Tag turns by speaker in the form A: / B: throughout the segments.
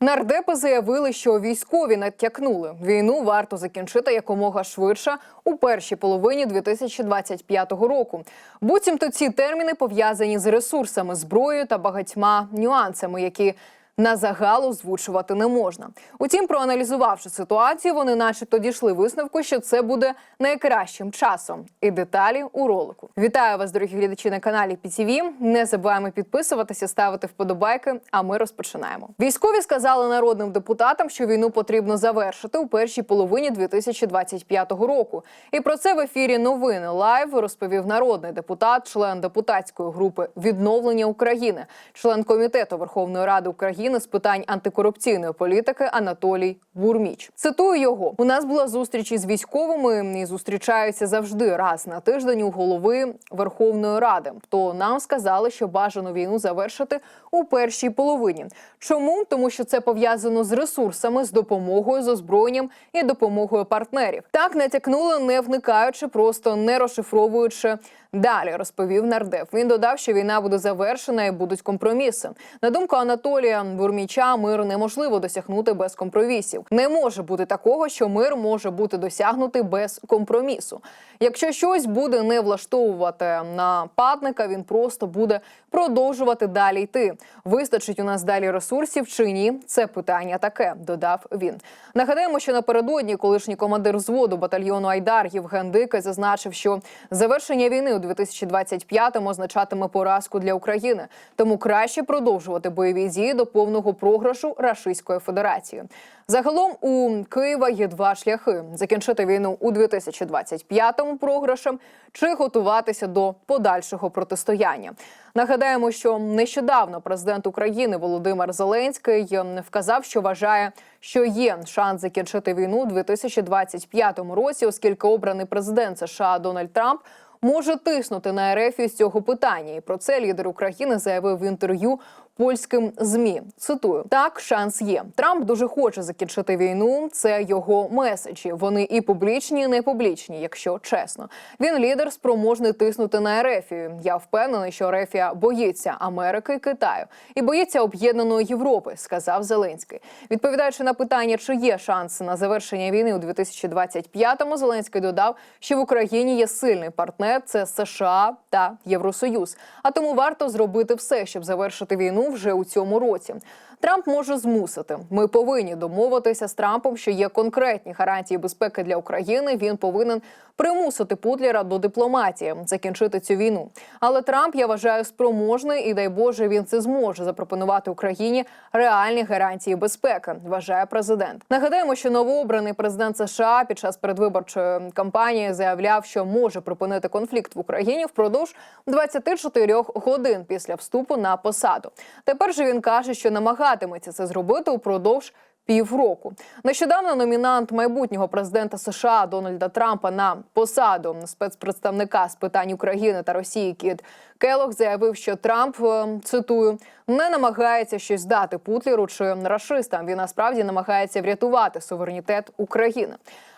A: Нардепи заявили, що військові натякнули війну варто закінчити якомога швидше у першій половині 2025 року. Буцімто ці терміни пов'язані з ресурсами, зброєю та багатьма нюансами, які на загал озвучувати не можна. Утім, проаналізувавши ситуацію, вони начебто дійшли висновку, що це буде найкращим часом. І деталі у ролику. Вітаю вас, дорогі глядачі на каналі PTV. Не забуваємо підписуватися, ставити вподобайки. А ми розпочинаємо. Військові сказали народним депутатам, що війну потрібно завершити у першій половині 2025 року. І про це в ефірі новини лайв розповів народний депутат, член депутатської групи відновлення України, член комітету Верховної Ради України з питань антикорупційної політики Анатолій Бурміч. Цитую його: у нас була зустріч із військовими і зустрічаються завжди раз на тиждень у голови Верховної Ради. То нам сказали, що бажано війну завершити у першій половині. Чому? Тому що це пов'язано з ресурсами, з допомогою, з озброєнням і допомогою партнерів. Так натякнули, не вникаючи, просто не розшифровуючи. Далі розповів нардеп. Він додав, що війна буде завершена і будуть компроміси. На думку Анатолія Бурміча, мир неможливо досягнути без компромісів. Не може бути такого, що мир може бути досягнутий без компромісу. Якщо щось буде не влаштовувати нападника, він просто буде продовжувати далі йти. Вистачить у нас далі ресурсів чи ні? Це питання таке, додав він. Нагадаємо, що напередодні колишній командир взводу батальйону Айдар Євген Дикий зазначив, що завершення війни у 2025-му означатиме поразку для України. Тому краще продовжувати бойові дії до повного програшу Рашистської Федерації. Загалом у Києва є два шляхи: закінчити війну у 2025-му програшем чи готуватися до подальшого протистояння. Нагадаємо, що нещодавно президент України Володимир Зеленський вказав, що вважає, що є шанс закінчити війну у 2025 році, оскільки обраний президент США Дональд Трамп може тиснути на РФ із цього питання. І про це лідер України заявив в інтерв'ю польським змі. Цитую: так, шанс є. Трамп дуже хоче закінчити війну. Це його меседжі. Вони і публічні, і не публічні, якщо чесно. Він лідер спроможний тиснути на РФ. Я впевнений, що РФ боїться Америки і Китаю і боїться об'єднаної Європи, сказав Зеленський. Відповідаючи на питання, чи є шанс на завершення війни у 2025-му, Зеленський додав, що в Україні є сильний партнер це США та Євросоюз. А тому варто зробити все, щоб завершити війну вже у цьому році. Трамп може змусити. Ми повинні домовитися з Трампом, що є конкретні гарантії безпеки для України. Він повинен примусити Путлера до дипломатії, закінчити цю війну. Але Трамп я вважаю спроможний, і дай Боже, він це зможе запропонувати Україні реальні гарантії безпеки. Вважає президент. Нагадаємо, що новообраний президент США під час передвиборчої кампанії заявляв, що може припинити конфлікт в Україні впродовж 24 годин після вступу на посаду. Тепер же він каже, що намагатиметься це зробити упродовж півроку. Нещодавно номінант майбутнього президента США Дональда Трампа на посаду спецпредставника з питань України та Росії Кіт Келох заявив, що Трамп е, цитую не намагається щось дати Путліру чи рашистам. Він насправді намагається врятувати суверенітет України.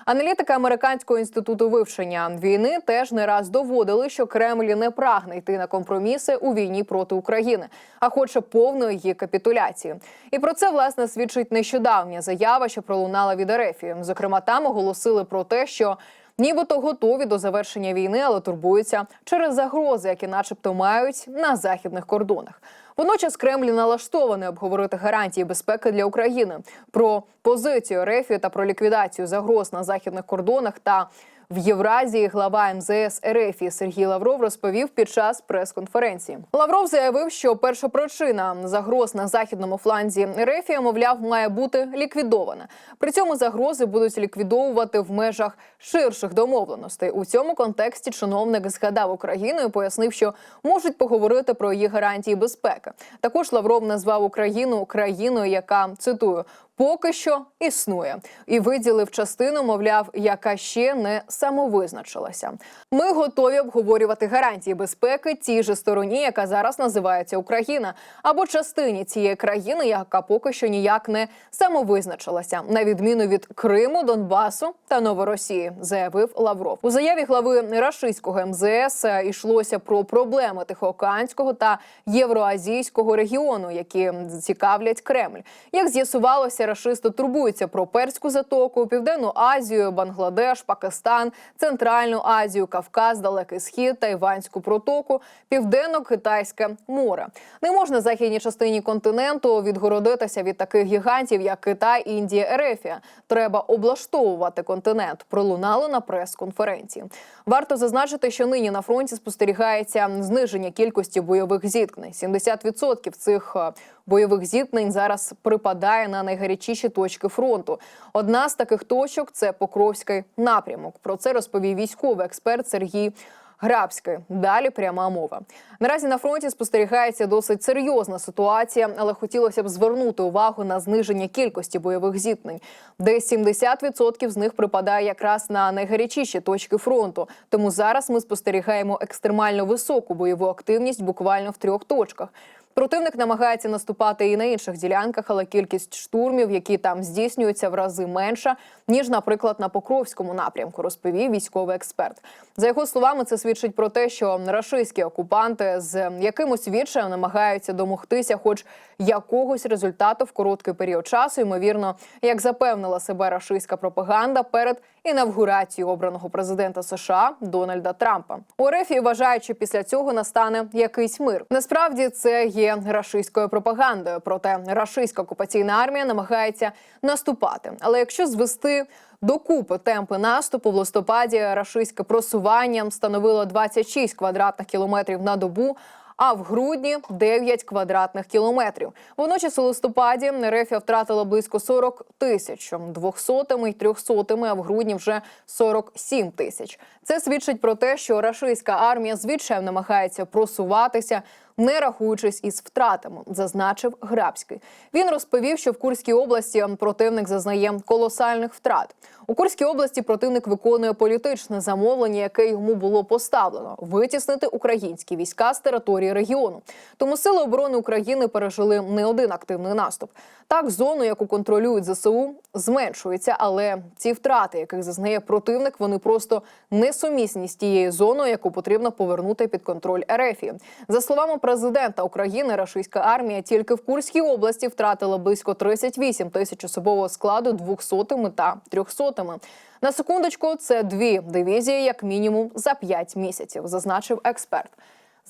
A: Аналітики американського інституту вивчення війни теж не раз доводили, що Кремль не прагне йти на компроміси у війні проти України, а хоче повної її капітуляції. І про це власне свідчить нещодавня заява, що пролунала від Ерефії. Зокрема, там оголосили про те, що. Нібито готові до завершення війни, але турбуються через загрози, які, начебто, мають на західних кордонах. Водночас Кремль налаштований обговорити гарантії безпеки для України про позицію РФ та про ліквідацію загроз на західних кордонах та в Євразії глава МЗС РФ Сергій Лавров розповів під час прес-конференції. Лавров заявив, що першопричина загроз на західному фланзі РФ, мовляв, має бути ліквідована. При цьому загрози будуть ліквідовувати в межах ширших домовленостей. У цьому контексті чиновник згадав Україну і пояснив, що можуть поговорити про її гарантії безпеки. Також Лавров назвав Україну країною, яка цитую поки що існує, і виділив частину, мовляв, яка ще не самовизначилася. Ми готові обговорювати гарантії безпеки тій же стороні, яка зараз називається Україна, або частині цієї країни, яка поки що ніяк не самовизначилася, на відміну від Криму, Донбасу та Новоросії, заявив Лавров. У заяві глави рашистського МЗС е, йшлося про проблеми Тихоокеанського та євроазійського регіону, які цікавлять Кремль. Як з'ясувалося, рашисти турбуються про перську затоку, південну Азію, Бангладеш, Пакистан, Центральну Азію, Кавказ, Далекий Схід, Тайванську протоку, Південно-Китайське море. Не можна західній частині континенту відгородитися від таких гігантів, як Китай, Індія, Ерефія. Треба облаштовувати континент. Пролунало на прес-конференції. Варто зазначити, що нині на фронті спостерігається зниження кількості бойових зіткнень. 70% цих е, бойових зіткнень зараз припадає на найгарячіші точки фронту. Одна з таких точок це Покровський напрямок. Про це розповів військовий експерт Сергій. Грабської далі пряма мова. Наразі на фронті спостерігається досить серйозна ситуація, але хотілося б звернути увагу на зниження кількості бойових зіткнень, де 70% з них припадає якраз на найгарячіші точки фронту. Тому зараз ми спостерігаємо екстремально високу бойову активність буквально в трьох точках. Противник намагається наступати і на інших ділянках, але кількість штурмів, які там здійснюються, в рази менша ніж, наприклад, на Покровському напрямку, розповів військовий експерт. За його словами, це свідчить про те, що рашистські окупанти з якимось відчаєм намагаються домогтися, хоч якогось результату в короткий період часу. Ймовірно, як запевнила себе рашистська пропаганда перед інавгурацією обраного президента США Дональда Трампа. У РФ вважають, що після цього настане якийсь мир. Насправді це є рашистською пропагандою. Проте рашистська окупаційна армія намагається наступати. Але якщо звести докупи темпи наступу в листопаді, рашистське просування становило 26 квадратних кілометрів на добу. А в грудні 9 квадратних кілометрів. Водночас у листопаді Рефія втратила близько 40 тисяч, двохсотими й трьохсотими, а в грудні вже 47 тисяч. Це свідчить про те, що рашистська армія звідчаєм намагається просуватися, не рахуючись із втратами, зазначив Грабський. Він розповів, що в Курській області противник зазнає колосальних втрат. У Курській області противник виконує політичне замовлення, яке йому було поставлено витіснити українські війська з території регіону. Тому сили оборони України пережили не один активний наступ. Так, зону, яку контролюють ЗСУ, зменшується, але ці втрати, яких зазнає противник, вони просто несумісні з тією зоною, яку потрібно повернути під контроль РФ. За словами президента України, рашистська армія тільки в Курській області втратила близько 38 тисяч особового складу 200 та 300 На секундочку, це дві дивізії, як мінімум, за 5 місяців, зазначив експерт.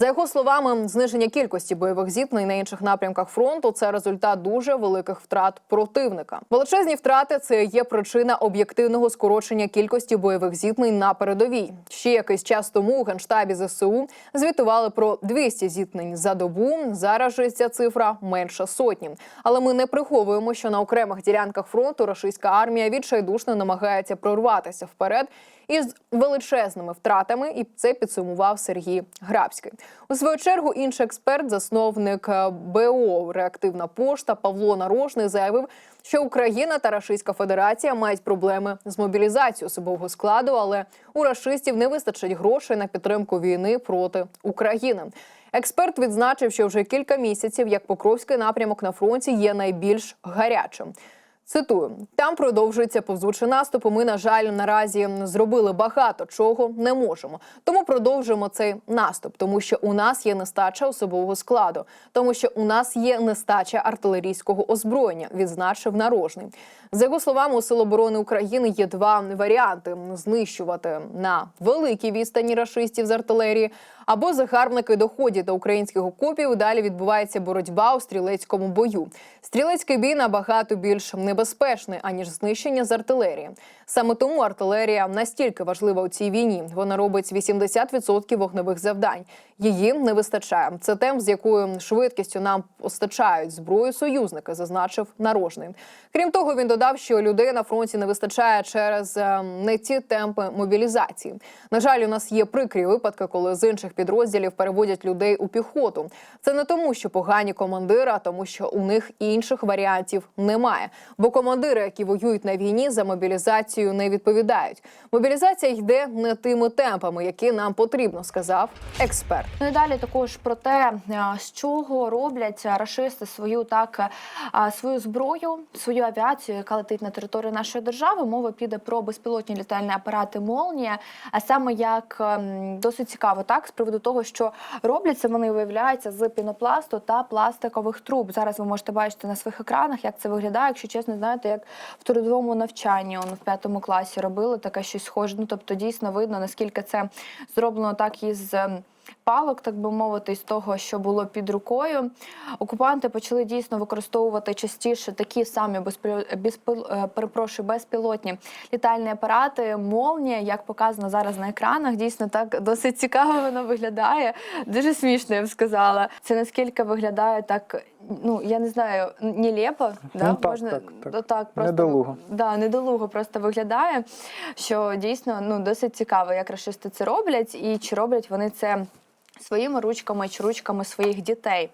A: За його словами, зниження кількості бойових зіткнень на інших напрямках фронту це результат дуже великих втрат противника. Величезні втрати це є причина об'єктивного скорочення кількості бойових зіткнень на передовій. Ще якийсь час тому у генштабі ЗСУ звітували про 200 зіткнень за добу. Зараз же ця цифра менша сотні. Але ми не приховуємо, що на окремих ділянках фронту російська армія відчайдушно намагається прорватися вперед із величезними втратами, і це підсумував Сергій Грабський. У свою чергу інший експерт, засновник е, БО Реактивна пошта Павло Нарожний заявив, що Україна та Рашистська Федерація мають проблеми з мобілізацією особового складу, але у рашистів не вистачить грошей на підтримку війни проти України. Експерт відзначив, що вже кілька місяців як Покровський напрямок на фронті є найбільш гарячим. Цитую, там продовжується повзучий наступ. Ми, на жаль, наразі зробили багато чого не можемо. Тому продовжуємо цей наступ, тому що у нас є нестача особового складу, тому що у нас є нестача артилерійського озброєння. Відзначив нарожний. За його словами, у Сил оборони України є два варіанти: знищувати на великій відстані рашистів з артилерії, або загарбники доходять до українських окопів. Далі відбувається боротьба у стрілецькому бою. Стрілецький бій набагато більш небезпечний аніж знищення з артилерії. Саме тому артилерія настільки важлива у цій війні. Вона робить 80% вогневих завдань. Її не вистачає. Це темп, з якою швидкістю нам постачають зброю союзники, зазначив нарожний. Крім того, він додав, що людей на фронті не вистачає через е, не ті темпи мобілізації. На жаль, у нас є прикрі випадки, коли з інших підрозділів переводять людей у піхоту. Це не тому, що погані командири, а тому, що у них інших варіантів немає. Бо Бо командири, які воюють на війні, за мобілізацію не відповідають. Мобілізація йде не тими темпами, які нам потрібно, сказав експерт.
B: Ну і далі також про те, е, з чого роблять рашисти свою так е, свою зброю, свою авіацію, яка летить на територію нашої держави. Мова піде про безпілотні літальні апарати Молнія. А саме як ем, досить цікаво, так з приводу того, що робляться вони виявляються з пінопласту та пластикових труб. Зараз ви можете бачити на своїх екранах, як це виглядає. Якщо чесно, знаєте, як в трудовому навчанні он в п'ятому класі робили таке щось схоже. Ну тобто дійсно видно наскільки це зроблено так із. Палок, так би мовити, з того, що було під рукою. Окупанти почали дійсно використовувати частіше такі самі безпіл... е, перепрошую, безпілотні літальні апарати. Молнія, як показано зараз на екранах, дійсно так досить цікаво воно виглядає. Дуже смішно, я б сказала. Це наскільки виглядає так. Ну я не знаю, нелепо, да?
C: Ну, так,
B: можна
C: так, так.
B: ну, так просто
C: Недолуго.
B: Да, недолуго просто виглядає, що дійсно ну досить цікаво, як рашисти це роблять, і чи роблять вони це. Своїми ручками чи ручками своїх дітей.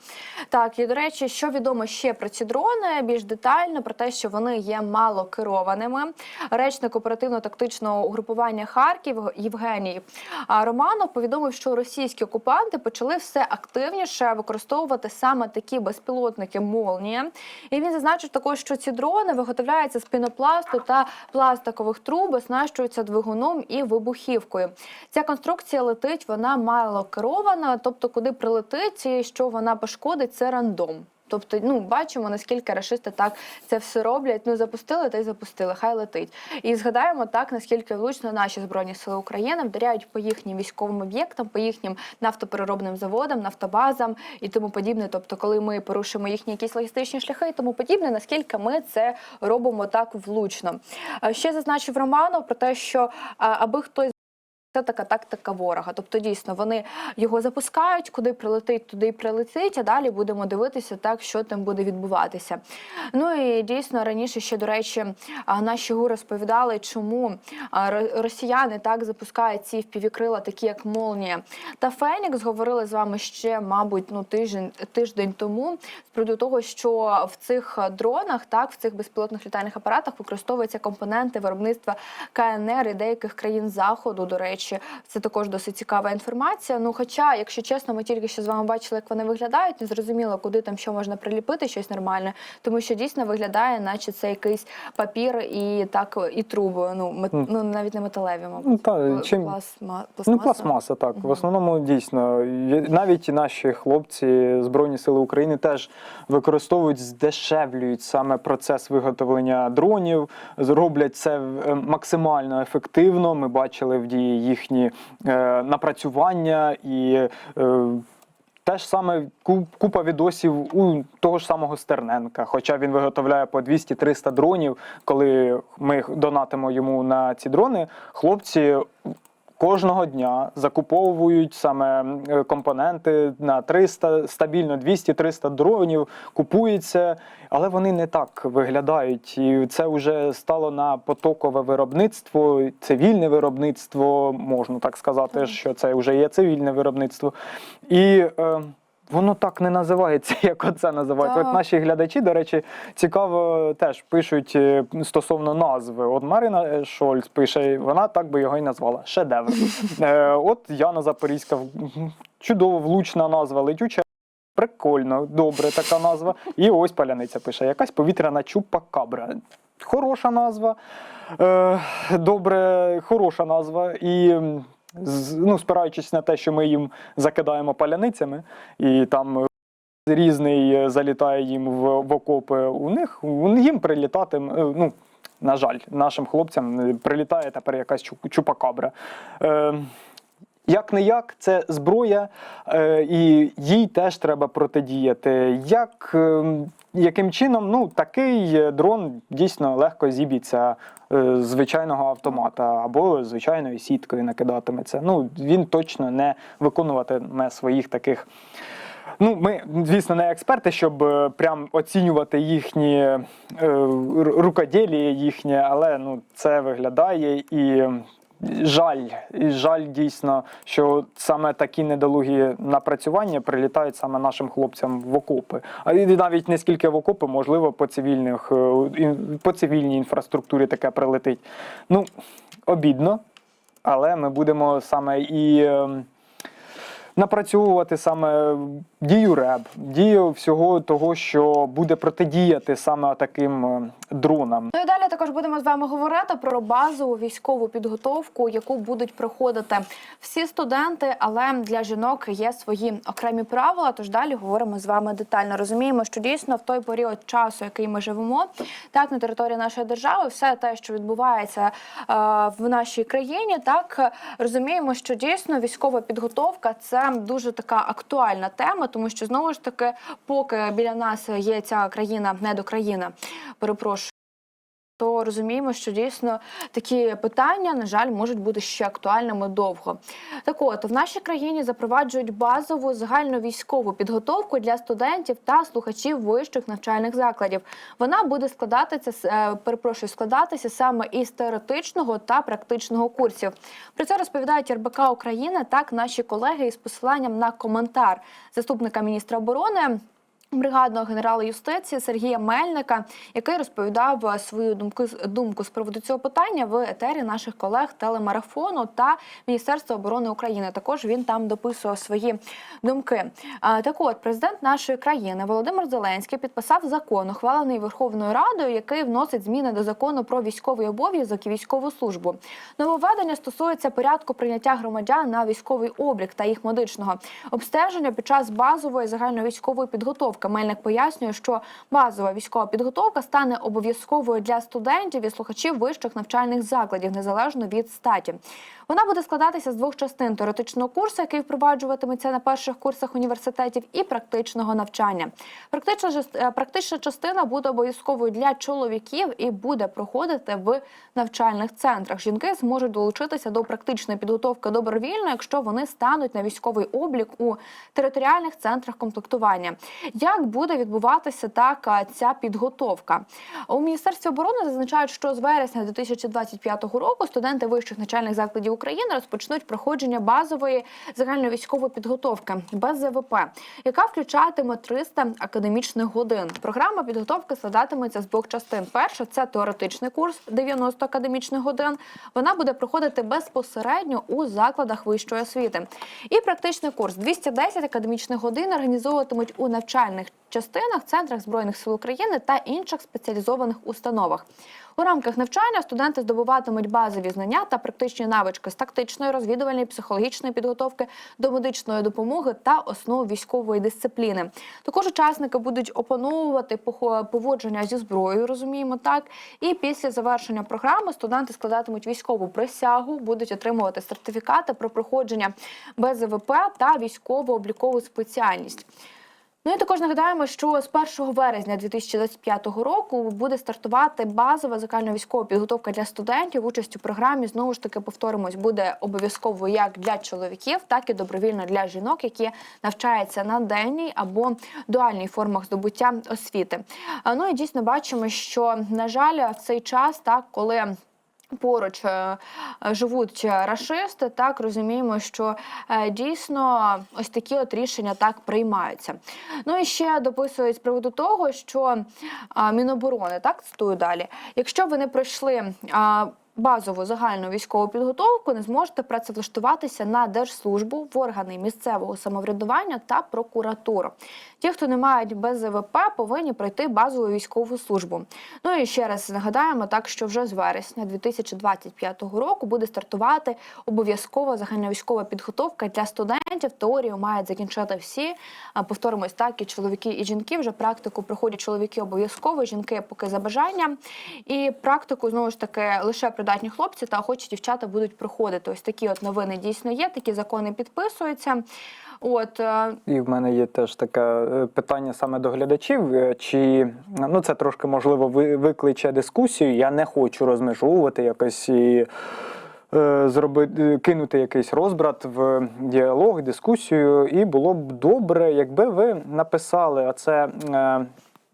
B: Так, і до речі, що відомо ще про ці дрони, більш детально про те, що вони є мало керованими. Речник оперативно-тактичного угрупування Харків Євгеній Романов повідомив, що російські окупанти почали все активніше використовувати саме такі безпілотники Молнія. І він зазначив також, що ці дрони виготовляються з пінопласту та пластикових труб, оснащуються двигуном і вибухівкою. Ця конструкція летить, вона мало керована, тобто куди прилетить і що вона пошкодить, це рандом. Тобто, ну бачимо наскільки рашисти так це все роблять. Ну запустили та й запустили, хай летить. І згадаємо так, наскільки влучно наші збройні сили України вдаряють по їхнім військовим об'єктам, по їхнім нафтопереробним заводам, нафтобазам і тому подібне. Тобто, коли ми порушимо їхні якісь логістичні шляхи і тому подібне, наскільки ми це робимо так влучно. Ще зазначив Романов про те, що аби хтось. Це така тактика ворога. Тобто, дійсно, вони його запускають, куди прилетить, туди й прилетить, а далі будемо дивитися, так що там буде відбуватися. Ну і дійсно раніше ще, до речі, наші гури розповідали, чому ро- росіяни так запускають ці впівікрила, такі як Молнія та Фенікс. Говорили з вами ще, мабуть, ну тиждень тиждень тому з приводу того, що в цих дронах, так в цих безпілотних літальних апаратах використовуються компоненти виробництва КНР і деяких країн заходу. До речі, це також досить цікава інформація. Ну, хоча, якщо чесно, ми тільки що з вами бачили, як вони виглядають, не зрозуміло, куди там що можна приліпити, щось нормальне, тому що дійсно виглядає, наче це якийсь папір і так і труби. Ну мет,
C: Мгм.
B: ну навіть не металеві, мабуть.
C: Ну, та, чим-
B: пластма,
C: Ну,
B: пластмаса.
C: пластмаса, так. В основному дійсно. Навіть наші хлопці Збройні Сили України теж використовують, здешевлюють саме процес виготовлення дронів, зроблять це е, максимально ефективно. Ми бачили в дії їхні е, напрацювання і. Е, те ж саме купа відосів у того ж самого Стерненка, хоча він виготовляє по 200-300 дронів. Коли ми донатимо йому на ці дрони, хлопці кожного дня закуповують саме е, компоненти на 300, стабільно 200-300 дронів, купується, але вони не так виглядають. І це вже стало на потокове виробництво, цивільне виробництво, можна так сказати, що це вже є цивільне виробництво. І е, Воно так не називається, як оце називають.
B: Так.
C: От наші глядачі, до речі, цікаво теж пишуть е, стосовно назви. От Марина е, Шольц пише, вона так би його і назвала шедевр. Е, От Яна Запорізька, чудово, влучна назва, летюча. Прикольно, добре така назва. І ось паляниця пише: якась повітряна чупакабра. Хороша назва. Е, добре, хороша назва. І ну, спираючись на те, що ми їм закидаємо паляницями, і там різний е, залітає їм в, в окопи, у них їм прилітати. е, Ну, на жаль, нашим хлопцям е, прилітає тепер якась чупакабра. Е, як не як, це зброя, е, і їй теж треба протидіяти. Як, е, яким чином, ну такий дрон дійсно легко зіб'ється звичайного автомата або звичайною сіткою накидатиметься. Ну він точно не виконуватиме своїх таких. Ну, ми, звісно, не експерти, щоб е, прям оцінювати їхні е, рукоділі, їхнє, але ну, це виглядає і Жаль, і жаль дійсно, що саме такі недолугі напрацювання прилітають саме нашим хлопцям в окопи. А і навіть не скільки в окопи, можливо, по цивільних е, по цивільній інфраструктурі таке прилетить. Ну, обідно, але ми будемо саме і. Напрацьовувати саме дію РЕБ, дію всього того, що буде протидіяти саме таким е, дронам.
B: Ну і далі також будемо з вами говорити про базову військову підготовку, яку будуть проходити всі студенти, але для жінок є свої окремі правила. Тож далі говоримо з вами детально. Розуміємо, що дійсно в той період часу, який ми живемо, так на території нашої держави, все те, що відбувається е, в нашій країні, так розуміємо, що дійсно військова підготовка це дуже така актуальна тема, тому що знову ж таки, поки біля нас є ця країна, недокраїна, перепрошую. То розуміємо, що дійсно такі питання, на жаль, можуть бути ще актуальними довго. Так от в нашій країні запроваджують базову загальновійськову підготовку для студентів та слухачів вищих навчальних закладів. Вона буде складатися е, перепрошую, складатися саме із теоретичного та практичного курсів. Про це розповідають РБК України. Так, наші колеги із посиланням на коментар заступника міністра оборони. Бригадного генерала юстиції Сергія Мельника, який розповідав е, свою думку думку з приводу цього питання в етері наших колег телемарафону та Міністерства оборони України. Також він там дописував свої думки. Так от, президент нашої країни Володимир Зеленський підписав закон, ухвалений Верховною Радою, який вносить зміни до закону про військовий обов'язок і військову службу. Нововведення стосується порядку прийняття громадян на військовий облік та їх медичного обстеження під час базової загальновійськової підготовки. Мельник пояснює, що базова військова підготовка стане обов'язковою для студентів і слухачів вищих навчальних закладів незалежно від статі. Вона буде складатися з двох частин: теоретичного курсу, який впроваджуватиметься на перших курсах університетів, і практичного навчання. Практична е, практична частина буде обов'язковою для чоловіків і буде проходити в навчальних центрах. Жінки зможуть долучитися до практичної підготовки добровільно, якщо вони стануть на військовий облік у територіальних центрах комплектування. Як буде відбуватися так ця підготовка? У міністерстві оборони зазначають, що з вересня 2025 року студенти вищих навчальних закладів України розпочнуть проходження базової загальновійськової підготовки без ЗВП, яка включатиме 300 академічних годин. Програма підготовки складатиметься з двох частин. Перша це теоретичний курс 90 академічних годин. Вона буде проходити безпосередньо у закладах вищої освіти. І практичний курс 210 академічних годин організовуватимуть у навчальних частинах, центрах збройних сил України та інших спеціалізованих установах. У рамках навчання студенти здобуватимуть базові знання та практичні навички з тактичної, розвідувальної, психологічної підготовки до медичної допомоги та основ військової дисципліни. Також учасники будуть опановувати поводження зі зброєю, розуміємо так. І після завершення програми студенти складатимуть військову присягу, будуть отримувати сертифікати про проходження БЗВП та військово-облікову спеціальність. Ну і також нагадаємо, що з 1 вересня 2025 року буде стартувати базова загальновійськова підготовка для студентів. Участь у програмі знову ж таки повторимось буде обов'язково як для чоловіків, так і добровільно для жінок, які навчаються на денній або дуальній формах здобуття освіти. Ну і дійсно бачимо, що на жаль, в цей час, так коли поруч е, живуть рашисти, так розуміємо, що е, дійсно ось такі от рішення так приймаються. Ну і ще дописують з приводу того, що Міноборони, так цитую далі, якщо ви не пройшли. Базову загальну військову підготовку не зможете працевлаштуватися на держслужбу в органи місцевого самоврядування та прокуратуру. Ті, хто не мають БЗВП, повинні пройти базову військову службу. Ну і ще раз нагадаємо, так що вже з вересня 2025 року буде стартувати обов'язкова загальновійськова підготовка для студентів. Теорію мають закінчити всі. Повторимось так, і чоловіки, і жінки вже практику проходять чоловіки обов'язково, жінки поки за бажанням. І практику знову ж таки лише придатні хлопці та охочі дівчата будуть проходити. Ось такі от новини дійсно є. Такі закони підписуються. От е,
C: І в мене є теж таке е, питання саме до глядачів. е, Чи ну це трошки можливо викличе дискусію? Я не хочу розмежовувати якось і зробити кинути якийсь розбрат в діалог, дискусію. І було б добре, якби ви написали оце. е,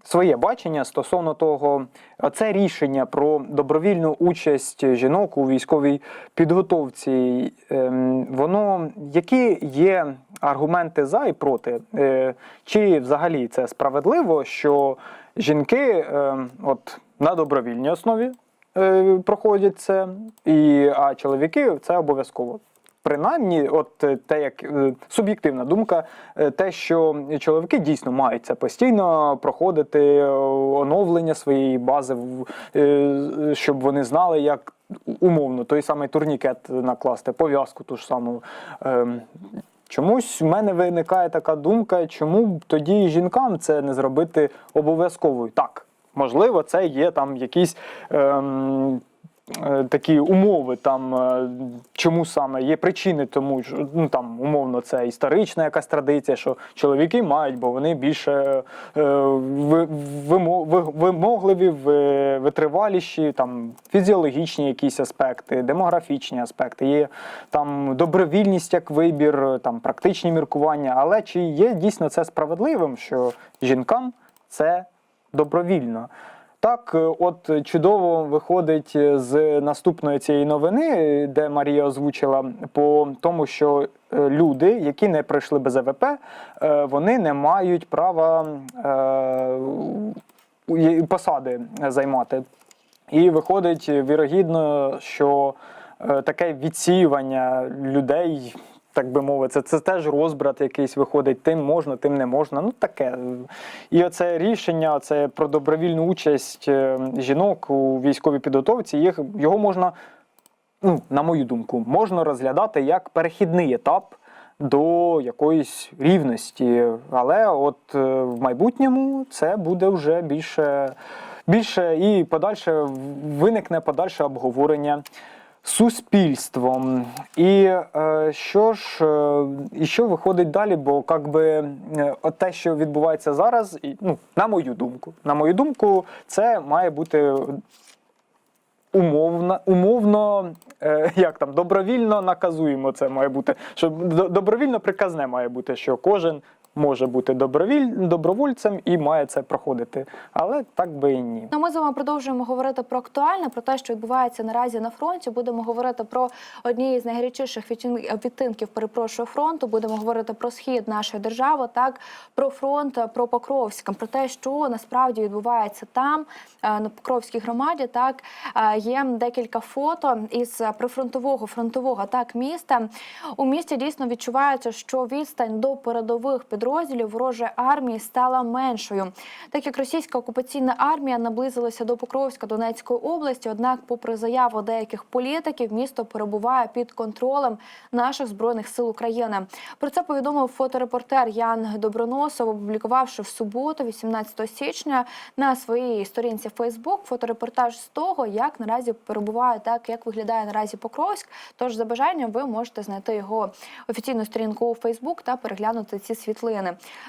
C: своє бачення стосовно того, це рішення про добровільну участь жінок у військовій підготовці. ем, Воно які є аргументи за і проти? Е, Чи взагалі це справедливо, що жінки ем, от на добровільній основі е, проходять це, і, а чоловіки це обов'язково. Принаймні, от е, те, як е, суб'єктивна думка, е, те, що чоловіки дійсно мають це постійно проходити оновлення своєї бази, щоб вони знали, як умовно той самий турнікет накласти, пов'язку ту ж саму. Ем, Чомусь в мене виникає така думка, чому б тоді жінкам це не зробити обов'язковою. Так, можливо, це є там якісь ем, такі умови, там е, чому саме є причини, тому що ну там умовно це історична якась традиція, що чоловіки мають, бо вони більше е, ви- вимо- ви- вимогливі, ви- витриваліші, там фізіологічні якісь аспекти, демографічні аспекти, є там добровільність як вибір, там практичні міркування. Але чи є дійсно це справедливим, що жінкам це добровільно? Так, е, от чудово виходить з наступної цієї новини, де Марія озвучила по тому, що е, люди, які не пройшли без АВП, е, вони не мають права е, посади займати. І виходить вірогідно, що е, таке відсіювання людей, так би мовити, це, теж розбрат якийсь виходить, тим можна, тим не можна. Ну таке. І оце рішення, це про добровільну участь е, жінок у військовій підготовці, їх, його можна, ну, на мою думку, можна розглядати як перехідний етап. До якоїсь рівності, але от е, в майбутньому це буде вже більше, більше і подальше виникне подальше обговорення суспільством. І е, що ж, е, і що виходить далі? Бо як би е, от те, що відбувається зараз, ну, на мою думку, на мою думку, це має бути умовно, умовно як там, добровільно наказуємо це має бути. Що добровільно приказне має бути, що кожен може бути добровіль, добровольцем і має це проходити. Але так би і ні.
B: Ну, ми з вами продовжуємо говорити про актуальне, про те, що відбувається наразі на фронті. Будемо говорити про одні з найгарячіших відтинків, перепрошую, фронту. Будемо говорити про схід нашої держави, так про фронт, про Покровськ, про те, що насправді відбувається там е, на Покровській громаді. Так Е, є декілька фото із прифронтового фронтового так міста. У місті дійсно відчувається, що відстань до передових підрозділів ворожої армії стала меншою, так як російська окупаційна армія наблизилася до Покровська Донецької області. Однак, попри заяву деяких політиків, місто перебуває під контролем наших збройних сил України. Про це повідомив фоторепортер Ян Доброносов, опублікувавши в суботу, 18 січня, на своїй сторінці Фейсбук фоторепортаж з того, як наразі перебуває так, як виглядає наразі Покровськ. Тож за бажанням ви можете знайти його офіційну сторінку у Фейсбук та переглянути ці світлини.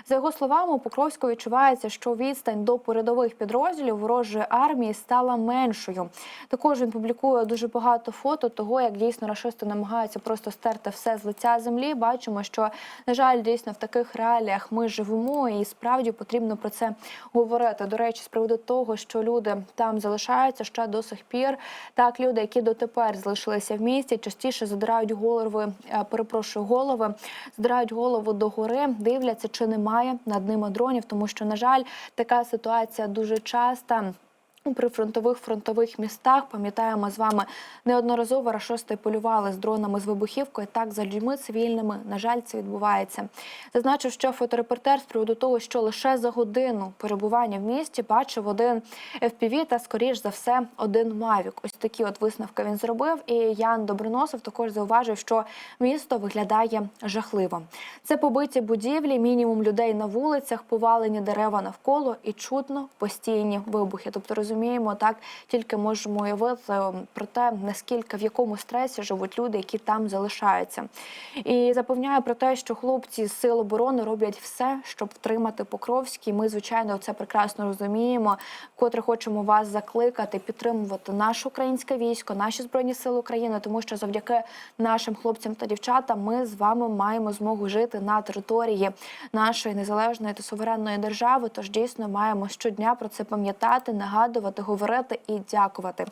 B: За його словами, у Покровську відчувається, що відстань до передових підрозділів ворожої армії стала меншою. Також він публікує дуже багато фото того, як дійсно рашисти намагаються просто стерти все з лиця землі. Бачимо, що на жаль, дійсно в таких реаліях ми живемо, і справді потрібно про це говорити. До речі, з приводу того, що люди там залишаються ще до сих пір. Так, люди, які дотепер залишилися в місті, частіше задирають голови, е, перепрошую, голови, задирають голову до гори, дивляться, чи немає над ними дронів, тому що, на жаль, така ситуація дуже часто. У прифронтових фронтових містах пам'ятаємо з вами неодноразово рашисти полювали з дронами з вибухівкою. Так за людьми цивільними на жаль це відбувається. Зазначив, що фоторепортер з приводу того, що лише за годину перебування в місті бачив один FPV та скоріш за все один Мавік. Ось такі от висновки він зробив. І Ян Доброносов також зауважив, що місто виглядає жахливо. Це побиті будівлі, мінімум людей на вулицях, повалені дерева навколо і чутно постійні вибухи. Тобто розуміємо, так тільки можемо уявити про те, наскільки в якому стресі живуть люди, які там залишаються. І запевняю про те, що хлопці з сил оборони роблять все, щоб втримати Покровський. Ми, звичайно, це прекрасно розуміємо. Котре хочемо вас закликати, підтримувати наше українське військо, наші збройні сили України, тому що завдяки нашим хлопцям та дівчатам ми з вами маємо змогу жити на території нашої незалежної та суверенної держави. Тож дійсно маємо щодня про це пам'ятати, нагадувати, говорити і дякувати.